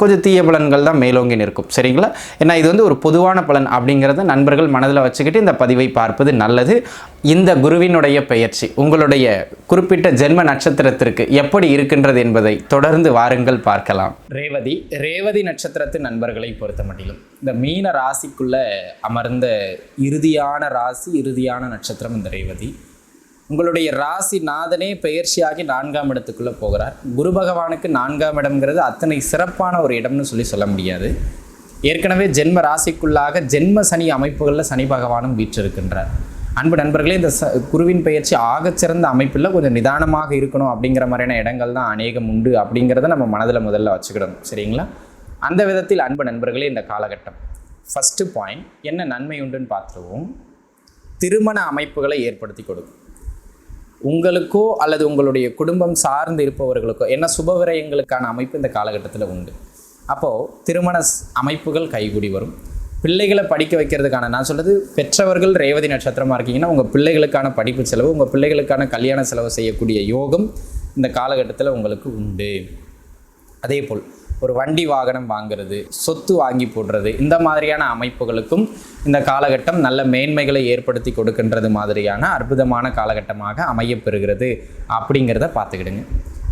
கொஞ்சம் தீய பலன்கள் தான் மேலோங்கி நிற்கும். சரிங்களா? ஏன்னா இது வந்து ஒரு பொதுவான பலன் அப்படிங்கிறத நண்பர்கள் மனதில் வச்சுக்கிட்டு இந்த பதிவை பார்ப்பது நல்லது. இந்த குருவினுடைய பெயர்ச்சி உங்களுடைய குறிப்பிட்ட ஜென்ம நட்சத்திரத்திற்கு எப்படி இருக்கின்றது என்பதை தொடர்ந்து வாருங்கள் பார்க்கலாம். ரேவதி ரேவதி நட்சத்திரத்து நண்பர்களை பொறுத்த மட்டிலும் இந்த மீன ராசிக்குள்ள அமர்ந்த இறுதியான ராசி இறுதியான நட்சத்திரம் இந்த ரேவதி. உங்களுடைய ராசி நாதனே பெயர்ச்சியாகி நான்காம் இடத்துக்குள்ளே போகிறார். குரு பகவானுக்கு நான்காம் இடம்ங்கிறது அத்தனை சிறப்பான ஒரு இடம்னு சொல்லி சொல்ல முடியாது. ஏற்கனவே ஜென்ம ராசிக்குள்ளாக ஜென்ம சனி அமைப்புகளில் சனி பகவானும் வீற்றிருக்கின்றார். அன்பு நண்பர்களே இந்த ச குருவின் பெயர்ச்சி ஆகச்சிறந்த அமைப்பில் கொஞ்சம் நிதானமாக இருக்கணும் அப்படிங்கிற மாதிரியான இடங்கள் தான் அநேகம் உண்டு அப்படிங்கிறத நம்ம மனதில் முதல்ல வச்சுக்கிடணும். சரிங்களா? அந்த விதத்தில் அன்பு நண்பர்களே இந்த காலகட்டம். ஃபஸ்ட்டு பாயிண்ட் என்ன நன்மை உண்டுன்னு பார்த்துருவோம். திருமண அமைப்புகளை ஏற்படுத்தி கொடுக்கும். உங்களுக்கோ அல்லது உங்களுடைய குடும்பம் சார்ந்து இருப்பவர்களுக்கோ என்ன சுபவிரயங்களுக்கான அமைப்பு இந்த காலகட்டத்தில் உண்டு. அப்போது திருமண அமைப்புகள் கைகூடி வரும். பிள்ளைகளை படிக்க வைக்கிறதுக்கான நான் சொல்கிறது பெற்றவர்கள் ரேவதி நட்சத்திரமாக இருக்கீங்கன்னா உங்கள் பிள்ளைகளுக்கான படிப்பு செலவு உங்கள் பிள்ளைகளுக்கான கல்யாண செலவு செய்யக்கூடிய யோகம் இந்த காலகட்டத்தில் உங்களுக்கு உண்டு. அதே போல் ஒரு வண்டி வாகனம் வாங்குறது சொத்து வாங்கி போடுறது இந்த மாதிரியான அமைப்புகளுக்கும் இந்த காலகட்டம் நல்ல மேன்மைகளை ஏற்படுத்தி கொடுக்கின்றது மாதிரியான அற்புதமான காலகட்டமாக அமையப்பெறுகிறது அப்படிங்கிறத பார்த்துக்கிடுங்க.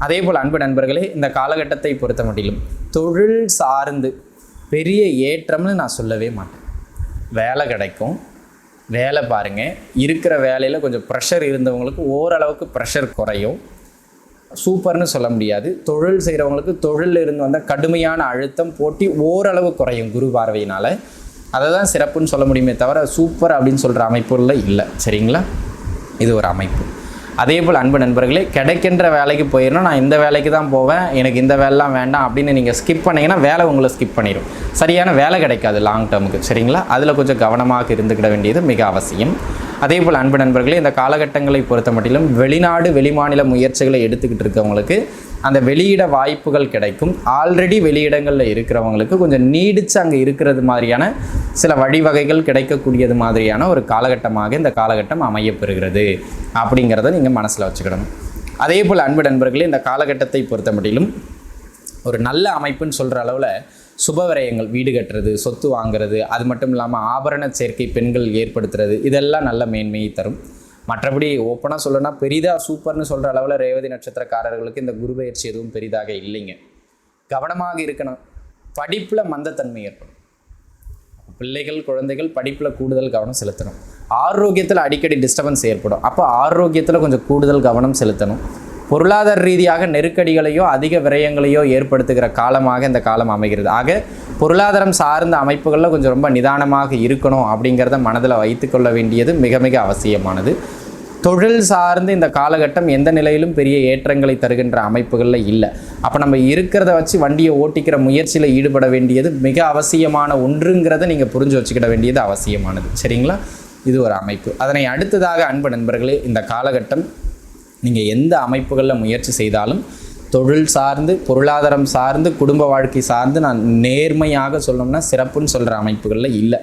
அதே போல் அன்பு நண்பர்களே இந்த காலகட்டத்தை பொறுத்த மட்டிலும் தொழில் சார்ந்து பெரிய ஏற்றம்னு நான் சொல்லவே மாட்டேன். வேலை கிடைக்கும் வேலை பாருங்கள் இருக்கிற வேலையில் கொஞ்சம் ப்ரெஷர் இருந்தவங்களுக்கு ஓரளவுக்கு ப்ரெஷர் குறையும். சூப்பர்னு சொல்ல முடியாது. தொழில் செய்கிறவங்களுக்கு தொழிலில் இருந்து வந்த கடுமையான அழுத்தம் போட்டி ஓரளவு குறையும் குரு பார்வையினால். அதை தான் சிறப்புன்னு சொல்ல முடியுமே தவிர சூப்பர் அப்படின்னு சொல்கிற அமைப்புகளில் இல்லை. சரிங்களா? இது ஒரு அமைப்பு. அதே போல் அன்பு நண்பர்களே கிடைக்கின்ற வேலைக்கு போயிடணும் நான் இந்த வேலைக்கு தான் போவேன். எனக்கு இந்த வேலைலாம் வேண்டாம் அப்படின்னு நீங்கள் ஸ்கிப் பண்ணிங்கன்னா வேலை உங்களை ஸ்கிப் பண்ணிடும் சரியான வேலை கிடைக்காது லாங் டேர்முக்கு சரிங்களா? அதில் கொஞ்சம் கவனமாக இருந்துக்கிட வேண்டியது மிக அவசியம். அதே போல் அன்பு நண்பர்களே இந்த காலகட்டங்களை பொறுத்த மட்டிலும் வெளிநாடு வெளிமாநில முயற்சிகளை எடுத்துக்கிட்டு இருக்கவங்களுக்கு அந்த வெளியிட வாய்ப்புகள் கிடைக்கும். ஆல்ரெடி வெளியிடங்களில் இருக்கிறவங்களுக்கு கொஞ்சம் நீடித்து அங்கே இருக்கிறது மாதிரியான சில வழிவகைகள் கிடைக்கக்கூடியது மாதிரியான ஒரு காலகட்டமாக இந்த காலகட்டம் அமையப்பெறுகிறது அப்படிங்கிறத நீங்கள் மனசில் வச்சுக்கிடணும் அதே போல் அன்பு நண்பர்களே இந்த காலகட்டத்தை பொறுத்த மட்டிலும் ஒரு நல்ல அமைப்புன்னு சொல்கிற அளவில் சுபவரயங்கள் வீடு கட்டுறது சொத்து வாங்குறது அது மட்டும் இல்லாமல் ஆபரண சேர்க்கை பெண்கள் ஏற்படுத்துறது இதெல்லாம் நல்ல மேன்மையை தரும். மற்றபடி ஓப்பனாக சொல்லணும்னா பெரிதாக சூப்பர்னு சொல்கிற அளவில் ரேவதி நட்சத்திரக்காரர்களுக்கு இந்த குரு பயிற்சி எதுவும் பெரிதாக இல்லைங்க. கவனமாக இருக்கணும். படிப்பில் மந்தத்தன்மை ஏற்படும். பிள்ளைகள் குழந்தைகள் படிப்பில் கூடுதல் கவனம் செலுத்தணும். ஆரோக்கியத்தில் அடிக்கடி டிஸ்டர்பன்ஸ் ஏற்படும். அப்போ ஆரோக்கியத்தில் கொஞ்சம் கூடுதல் கவனம் செலுத்தணும். பொருளாதார ரீதியாக நெருக்கடிகளையோ அதிக விரயங்களையோ ஏற்படுத்துகிற காலமாக இந்த காலம் அமைகிறது. ஆக பொருளாதாரம் சார்ந்த அமைப்புகளில் கொஞ்சம் ரொம்ப நிதானமாக இருக்கணும் அப்படிங்கிறத மனதில் வைத்துக்கொள்ள வேண்டியது மிக மிக அவசியமானது. தொழில் சார்ந்து இந்த காலகட்டம் எந்த நிலையிலும் பெரிய ஏற்றங்களை தருகின்ற அமைப்புகளில் இல்லை. அப்போ நம்ம இருக்கிறத வச்சு வண்டியை ஓட்டிக்கிற முயற்சியில் ஈடுபட வேண்டியது மிக அவசியமான ஒன்றுங்கிறத நீங்கள் புரிஞ்சு வச்சுக்கிட வேண்டியது அவசியமானது. சரிங்களா? இது ஒரு அமைப்பு. அதனை அடுத்ததாக அன்பு நண்பர்களே இந்த காலகட்டம் நீங்கள் எந்த அமைப்புகளில் முயற்சி செய்தாலும் தொழில் சார்ந்து பொருளாதாரம் சார்ந்து குடும்ப வாழ்க்கை சார்ந்து நான் நேர்மையாக சொல்லணும்னா சிறப்புன்னு சொல்கிற அமைப்புகளில் இல்லை.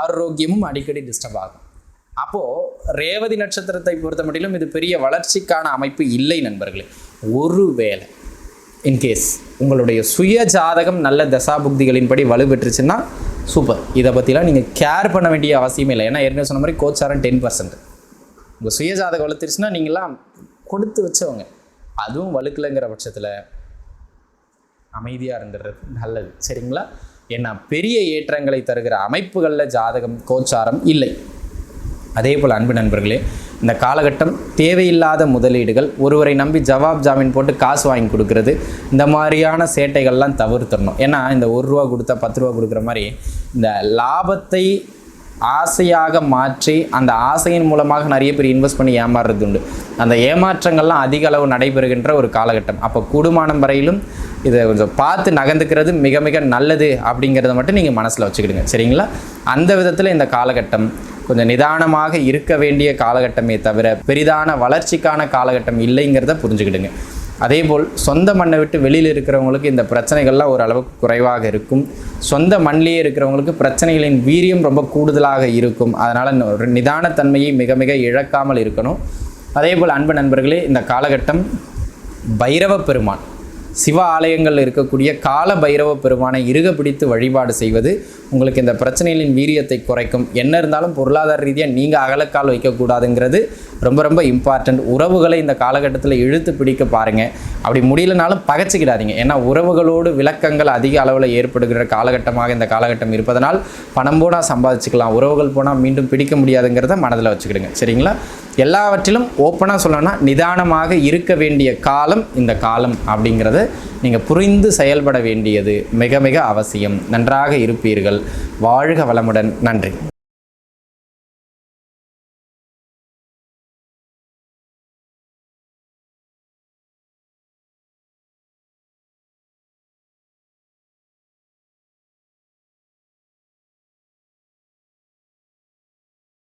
ஆரோக்கியமும் அடிக்கடி டிஸ்டர்ப் ஆகும். அப்போது ரேவதி நட்சத்திரத்தை பொறுத்த மட்டிலும் இது பெரிய வளர்ச்சிக்கான அமைப்பு இல்லை நண்பர்களே. ஒருவேளை இன்கேஸ் உங்களுடைய சுய ஜாதகம் நல்ல தசாபுக்திகளின்படி வலுப்பெற்றுச்சுன்னா சூப்பர் இதை பற்றிலாம் நீங்கள் கேர் பண்ண வேண்டிய அவசியமே இல்லை. ஏன்னா ஏற்கனவே சொன்ன மாதிரி கோச்சாரம் டென் பர்சன்ட் உங்கள் சுயஜாதகம் ஜாதகம் நீங்களாம் கொடுத்து வச்சவங்க. அதுவும் வலுக்கலைங்கிற பட்சத்தில் அமைதியாக இருந்துடுறது நல்லது. சரிங்களா? ஏன்னா பெரிய ஏற்றங்களை தருகிற அமைப்புகளில் ஜாதகம் கோச்சாரம் இல்லை. அதே போல் அன்பு நண்பர்களே இந்த காலகட்டம் தேவையில்லாத முதலீடுகள் ஒருவரை நம்பி ஜவாப் ஜாமீன் போட்டு காசு வாங்கி கொடுக்கறது இந்த மாதிரியான சேட்டைகள்லாம் தவிர்த்துடணும். ஏன்னா இந்த ஒரு ரூபா கொடுத்தா பத்து ரூபா கொடுக்குற மாதிரி இந்த லாபத்தை ஆசையாக மாற்றி அந்த ஆசையின் மூலமாக நிறைய பேர் இன்வெஸ்ட் பண்ணி ஏமாறுறது உண்டு. அந்த ஏமாற்றங்கள்லாம் அதிக அளவு நடைபெறுகின்ற ஒரு காலகட்டம். அப்போ கூடுமானம் வரையிலும் இதை கொஞ்சம் பார்த்து நகர்ந்துக்கிறது மிக மிக நல்லது அப்படிங்கிறத மட்டும் நீங்கள் மனசில் வச்சுக்கிடுங்க. சரிங்களா? அந்த விதத்தில் இந்த காலகட்டம் கொஞ்சம் நிதானமாக இருக்க வேண்டிய காலகட்டமே தவிர பெரிதான வளர்ச்சிக்கான காலகட்டம் இல்லைங்கிறத புரிஞ்சுக்கிடுங்க. அதேபோல் சொந்த மண்ணை விட்டு வெளியில் இருக்கிறவங்களுக்கு இந்த பிரச்சனைகள்லாம் ஓரளவுக்கு குறைவாக இருக்கும். சொந்த மண்ணிலேயே இருக்கிறவங்களுக்கு பிரச்சனைகளின் வீரியம் ரொம்ப கூடுதலாக இருக்கும். அதனால் ஒரு நிதானத்தன்மையை மிக மிக இழக்காமல் இருக்கணும். அதேபோல் அன்பு நண்பர்களே இந்த காலகட்டம் பைரவ பெருமான். சிவ ஆலயங்களில் இருக்கக்கூடிய கால பைரவ பெருமானை இருக பிடித்து வழிபாடு செய்வது உங்களுக்கு இந்த பிரச்சனைகளின் வீரியத்தை குறைக்கும். என்ன இருந்தாலும் பொருளாதார ரீதியாக நீங்கள் அகலக்கால் வைக்கக்கூடாதுங்கிறது ரொம்ப ரொம்ப இம்பார்ட்டண்ட் உறவுகளை இந்த காலகட்டத்தில் இழுத்து பிடிக்க பாருங்கள் அப்படி முடியலனாலும் பகச்சிக்கிடாதீங்க. ஏன்னா உறவுகளோடு விளக்கங்கள் அதிக அளவில் ஏற்படுகிற காலகட்டமாக இந்த காலகட்டம் இருப்பதனால் பணம் போனால் சம்பாதிச்சுக்கலாம். உறவுகள் போனால் மீண்டும் பிடிக்க முடியாதுங்கிறத மனதில் வச்சுக்கிடுங்க. சரிங்களா? எல்லாவற்றிலும் ஓப்பனாக சொல்லணும்னா நிதானமாக இருக்க வேண்டிய காலம் இந்த காலம் அப்படிங்கிறத நீங்கள் புரிந்து செயல்பட வேண்டியது மிக மிக அவசியம். நன்றாக இருப்பீர்கள். வாழ்க வளமுடன். நன்றி.